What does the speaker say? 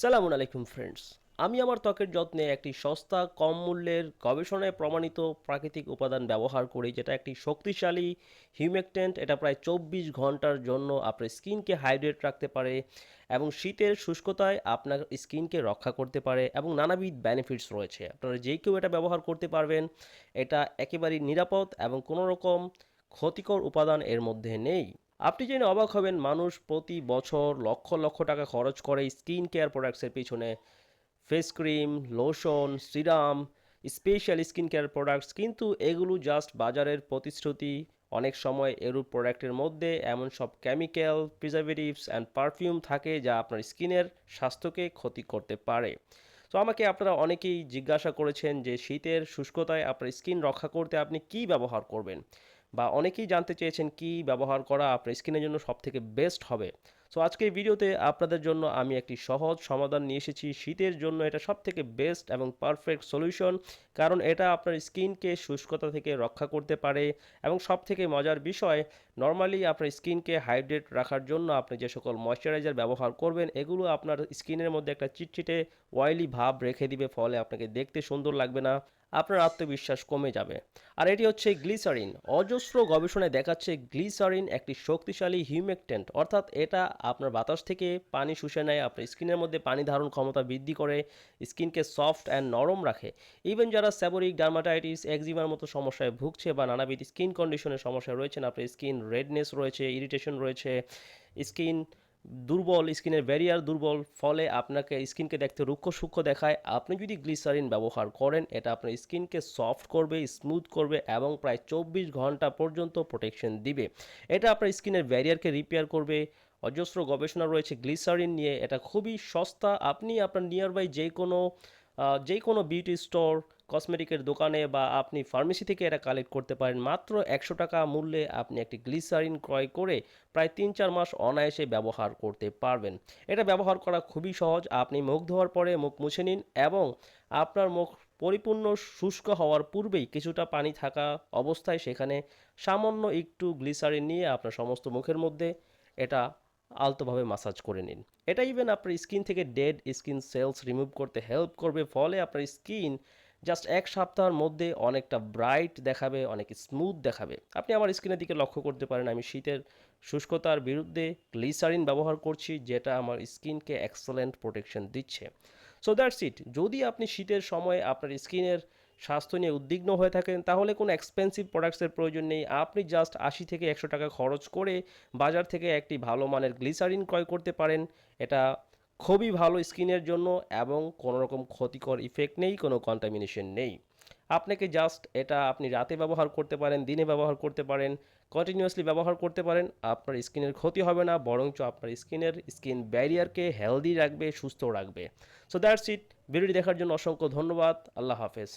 সালামুন আলাইকুম ফ্রেন্ডস। আমি আমার ত্বকের যত্নে একটি সস্তা, কম মূল্যের, গবেষণায় প্রমাণিত প্রাকৃতিক উপাদান ব্যবহার করি, যেটা একটি শক্তিশালী হিউমেকটেন্ট এটা প্রায় চব্বিশ ঘণ্টার জন্য আপনার স্কিনকে হাইড্রেট রাখতে পারে এবং শীতের শুষ্কতায় আপনার স্কিনকে রক্ষা করতে পারে এবং নানাবিধ বেনিফিটস রয়েছে। আপনারা যে কেউ এটা ব্যবহার করতে পারবেন। এটা একেবারেই নিরাপদ এবং কোনো রকম ক্ষতিকর উপাদান এর মধ্যে নেই। আপনি জেনে অবাক হবেন, মানুষ প্রতি বছর লক্ষ লক্ষ টাকা খরচ করে স্কিন কেয়ার প্রোডাক্টসের পিছনে। Face cream, lotion, serum, special skin care products, কিন্তু এগুলো জাস্ট বাজারের প্রতিশ্রুতি। অনেক সময় এরূপ প্রোডাক্টের মধ্যে এমন সব কেমিক্যাল, প্রিজারভেটিভস অ্যান্ড পারফিউম থাকে যা আপনার স্কিনের স্বাস্থ্যকে ক্ষতি করতে পারে। তো আমাকে আপনারা অনেকেই জিজ্ঞাসা করেছেন যে শীতের শুষ্কতায় আপনার স্কিন রক্ষা করতে আপনি কি ব্যবহার করবেন? বা অনেকেই জানতে চেয়েছেন কি ব্যবহার করা আপনার স্কিনের জন্য সবথেকে বেস্ট হবে। সো আজকে ভিডিওতে আপনাদের জন্য আমি একটি সহজ সমাধান নিয়ে এসেছি। শীতের জন্য এটা সবথেকে বেস্ট এবং পারফেক্ট সলিউশন কারণ এটা আপনার স্কিনকে শুষ্কতা থেকে রক্ষা করতে পারে এবং সবথেকে মজার বিষয় নর্মালি আপনার স্কিনকে হাইড্রেট রাখার জন্য আপনি যে সকল ময়শ্চারাইজার ব্যবহার করবেন, এগুলো আপনার স্কিনের মধ্যে একটা চিটচিটে অয়েলি ভাব রেখে দিবে, ফলে আপনাকে দেখতে সুন্দর লাগবে না। আপনার আত্মবিশ্বাস কমে যাবে। আর এটি হচ্ছে গ্লিসারিন। অজস্র গবেষণায় দেখাচ্ছে গ্লিসারিন একটি শক্তিশালী হিউমেকটেন্ট অর্থাৎ এটা আপনার বাতাস থেকে পানি শুষে নেয়, আপনার স্কিনের মধ্যে পানি ধারণ ক্ষমতা বৃদ্ধি করে, স্কিনকে সফট অ্যান্ড নরম রাখে। ইভেন যারা স্যাবোরিক ডার্মাটাইটিস, একজিমার মতো সমস্যায় ভুগছে বা নানাবিধ স্কিন কন্ডিশনের সমস্যায় রয়েছেন, আপনার স্কিন রেডনেস রয়েছে, ইরিটেশন রয়েছে, স্কিন দুর্বল স্কিনের ব্যারিয়ার দুর্বল, ফলে আপনাকে স্কিনকে দেখতে রুক্ষ সূক্ষ্ম দেখায়। আপনি যদি গ্লিসারিন ব্যবহার করেন, এটা আপনার স্কিনকে সফট করবে স্মুথ করবে এবং প্রায় চব্বিশ ঘণ্টা পর্যন্ত প্রোটেকশন দিবে। এটা আপনার স্কিনের ব্যারিয়ারকে রিপেয়ার করবে। অজস্র গবেষণা রয়েছে গ্লিসারিন নিয়ে। এটা খুবই সস্তা। আপনি আপনার নিয়ারবাই যে কোনো যে কোনো বিউটি স্টোর কসমেটিকের দোকানে বা আপনি ফার্মেসি থেকে এটা কালেক্ট করতে পারেন। মাত্র একশো টাকা মূল্যে আপনি একটি গ্লিসারিন ক্রয় করে প্রায় তিন চার মাস অনায়াসে ব্যবহার করতে পারবেন। এটা ব্যবহার করা খুবই সহজ। আপনি মুখ ধোয়ার পরে মুখ মুছে নিন এবং আপনার মুখ পরিপূর্ণ শুষ্ক হওয়ার পূর্বেই কিছুটা পানি থাকা অবস্থায় সেখানে সামান্য একটু গ্লিসারিন নিয়ে আপনার সমস্ত মুখের মধ্যে এটা আলতোভাবে মাসাজ করে নিন। এটা ইভেন আপনার স্কিন থেকে ডেড স্কিন সেলস রিমুভ করতে হেল্প করবে, ফলে আপনার স্কিন জাস্ট এক সপ্তাহের মধ্যে অনেকটা ব্রাইট দেখাবে, অনেক স্মুথ দেখাবে। আপনি আমার স্কিনের দিকে লক্ষ্য করতে পারেন, আমি শীতের শুষ্কতার বিরুদ্ধে গ্লিসারিন ব্যবহার করছি, যেটা আমার স্কিনকে এক্সেলেন্ট প্রোটেকশন দিচ্ছে। সো দ্যাটস ইট যদি আপনি শীতের সময় আপনার স্কিনের স্বাস্থ্য নিয়ে উদ্বিগ্ন হয়ে থাকেন, তাহলে কোনো এক্সপেন্সিভ প্রোডাক্টসের প্রয়োজন নেই। আপনি জাস্ট আশি থেকে একশো টাকা খরচ করে বাজার থেকে একটি ভালো মানের গ্লিসারিন ক্রয় করতে পারেন। এটা খুবই ভালো স্কিনের জন্য এবং কোনো রকম ক্ষতিকর ইফেক্ট নেই, কোনো কন্টামিনেশন নেই। আপনাকে জাস্ট এটা আপনি রাতে ব্যবহার করতে পারেন, দিনে ব্যবহার করতে পারেন কন্টিনিউয়াসলি ব্যবহার করতে পারেন। আপনার স্কিনের ক্ষতি হবে না, বরঞ্চ আপনার স্কিনের স্কিন ব্যারিয়ারকে হেলদি রাখবে, সুস্থ রাখবে। সো দ্যাটস ইট ভিডিওটি দেখার জন্য অসংখ্য ধন্যবাদ। আল্লাহ হাফেজ।